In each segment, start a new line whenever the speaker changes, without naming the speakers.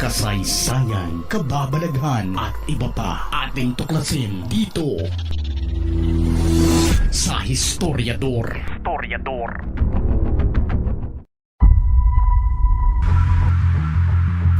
kasaysayan, kababalaghan at iba pa ating tuklasin dito sa Historiador. Historiador.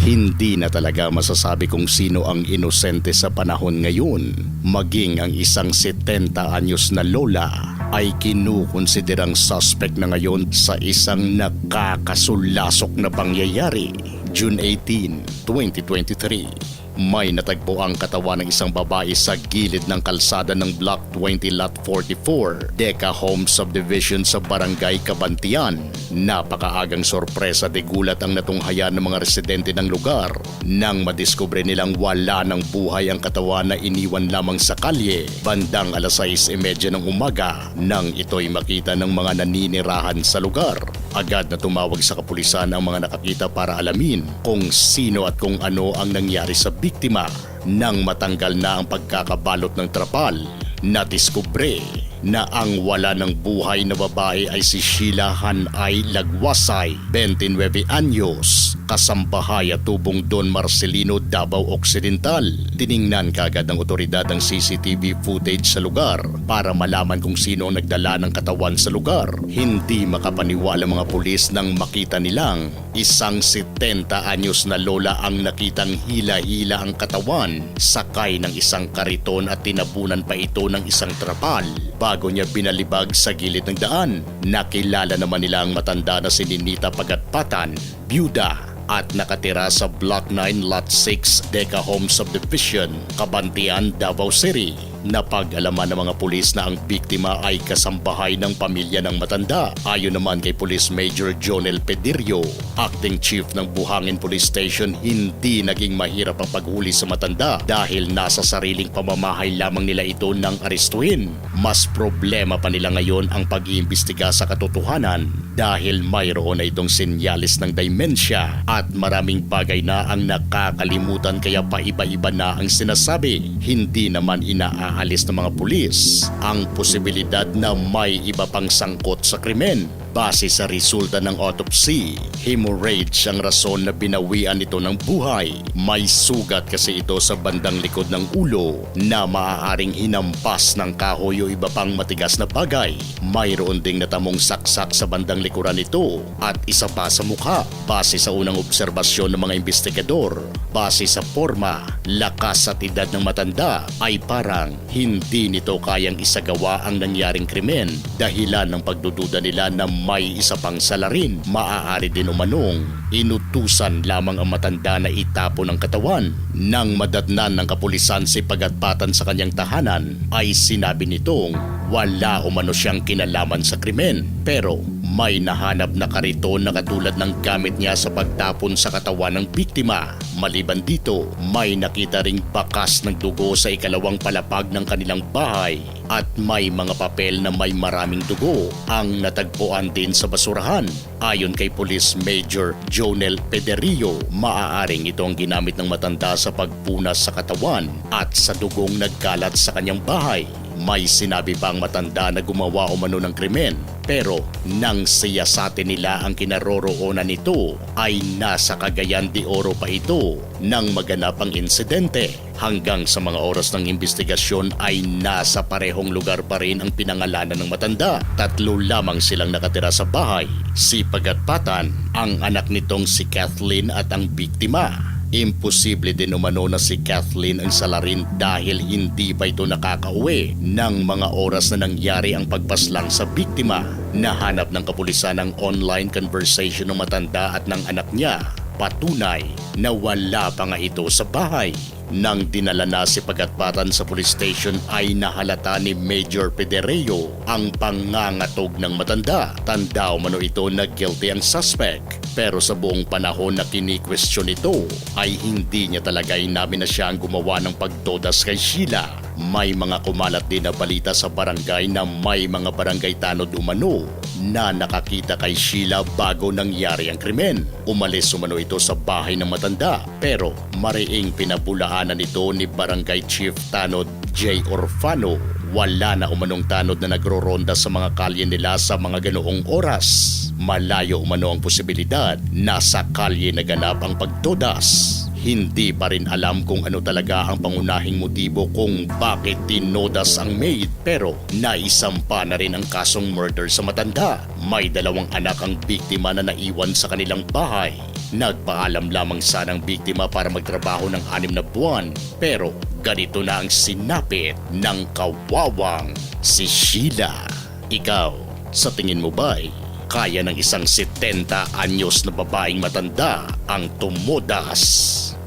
Hindi na talaga masasabi kung sino ang inosente sa panahon ngayon. Maging ang isang 70 anyos na lola ay kinukonsiderang suspect na ngayon sa isang nakakasulasok na pangyayari. June 18, 2023. May natagpo ang katawan ng isang babae sa gilid ng kalsada ng Block 20 Lot 44, Deca Home Subdivision sa Barangay Kabantian. Napakaagang sorpresa de gulat ang natunghayan ng mga residente ng lugar nang madiskubre nilang wala ng buhay ang katawan na iniwan lamang sa kalye bandang alas 6.30 ng umaga nang ito'y makita ng mga naninirahan sa lugar. Agad na tumawag sa kapulisan ang mga nakakita para alamin kung sino at kung ano ang nangyari sa biktima nang matanggal na ang pagkakabalot ng trapal. Nadiskubre na ang wala ng buhay na babae ay si Sheila Hanay Lagwasay, 29 anyos, kasambahay at tubong Don Marcelino, Davao Occidental. Tiningnan kagad ng otoridad ang CCTV footage sa lugar para malaman kung sino ang nagdala ng katawan sa lugar. Hindi makapaniwala mga pulis nang makita nilang isang 70 anyos na lola ang nakitang hila-hila ang katawan sakay ng isang kariton at tinabunan pa ito ng isang trapal bago niya binalibag sa gilid ng daan. Nakilala naman nila ang matanda na si Ninita Pagatpatan, byuda at nakatira sa Block 9 Lot 6 Deca Home Subdivision, Kabantian, Davao City. Napag-alaman ng mga pulis na ang biktima ay kasambahay ng pamilya ng matanda. Ayon naman kay Police Major Jonel Pedirio, acting chief ng Buhangin Police Station, hindi naging mahirap ang paghuli sa matanda dahil nasa sariling pamamahay lamang nila ito nang arestuhin. Mas problema pa nila ngayon ang pag-iimbestiga sa katotohanan dahil mayroon na itong senyalis ng demensya at maraming bagay na ang nakakalimutan kaya paiba-iba na ang sinasabi. Hindi naman inaalis ng mga pulis ang posibilidad na may iba pang sangkot sa krimen. Base sa resulta ng autopsy, hemorrhage ang rason na binawian ito ng buhay. May sugat kasi ito sa bandang likod ng ulo na maaaring hinampas ng kahoy o iba pang matigas na bagay. Mayroon ding natamong saksak sa bandang likuran nito at isa pa sa mukha. Base sa unang obserbasyon ng mga investigador, base sa forma, lakas at edad ng matanda ay parang hindi nito kayang isagawa ang nangyaring krimen dahilan ng pagdududa nila na may isa pang salarin. Maaari din umanong inutusan lamang ang matanda na itapo ng katawan. Nang madatnan ng kapulisan si pagatpatan sa kanyang tahanan ay sinabi nitong wala umano siyang kinalaman sa krimen pero may nahanap na kariton na katulad ng gamit niya sa pagtapon sa katawan ng biktima. Maliban dito, may nakita ring bakas ng dugo sa ikalawang palapag ng kanilang bahay at may mga papel na may maraming dugo ang natagpuan din sa basurahan. Ayon kay Police Major Jonel Pederillo, maaaring ito ang ginamit ng matanda sa pagpunas sa katawan at sa dugong nagkalat sa kanyang bahay. May sinabi pa ang matanda na gumawa umano ng krimen pero nang siyasatin nila ang kinaroroonan nito ay nasa Cagayan de Oro pa ito nang maganap ang insidente. Hanggang sa mga oras ng investigasyon ay nasa parehong lugar pa rin ang pinangalanan ng matanda. Tatlo lamang silang nakatira sa bahay. Si Pagatpatan, ang anak nitong si Kathleen at ang biktima. Imposible din umano na si Kathleen ang salarin dahil hindi pa ito nakakauwi ng mga oras na nangyari ang pagpaslang sa biktima. Nahanap ng kapulisan ang online conversation ng matanda at ng anak niya. Patunay na wala pa nga ito sa bahay. Nang dinala na si Pagatpatan sa police station ay nahalata ni Major Pedereo ang pangangatog ng matanda. Tanda umano ito na guilty ang suspect. Pero sa buong panahon na kini-question ito ay hindi niya talaga inamin na siya ang gumawa ng pagdodas kay Sheila. May mga kumalat din na balita sa barangay na may mga barangay tanod umano na nakakita kay Sheila bago nangyari ang krimen. Umalis umano ito sa bahay ng matanda pero mariing pinabulaanan ito ni Barangay Chief Tanod J. Orfano. Wala na umanong tanod na nagroronda sa mga kalye nila sa mga ganoong oras. Malayo umano ang posibilidad na sa kalye naganap ang pagdodas. Hindi pa rin alam kung ano talaga ang pangunahing motibo kung bakit tinodas ang maid pero naisampa na rin ang kasong murder sa matanda. May dalawang anak ang biktima na naiwan sa kanilang bahay. Nagpaalam lamang sana ang biktima para magtrabaho ng anim na buwan pero ganito na ang sinapit ng kawawang si Sheila. Ikaw, sa tingin mo ba'y kaya ng isang 70 anyos na babaeng matanda ang tumudas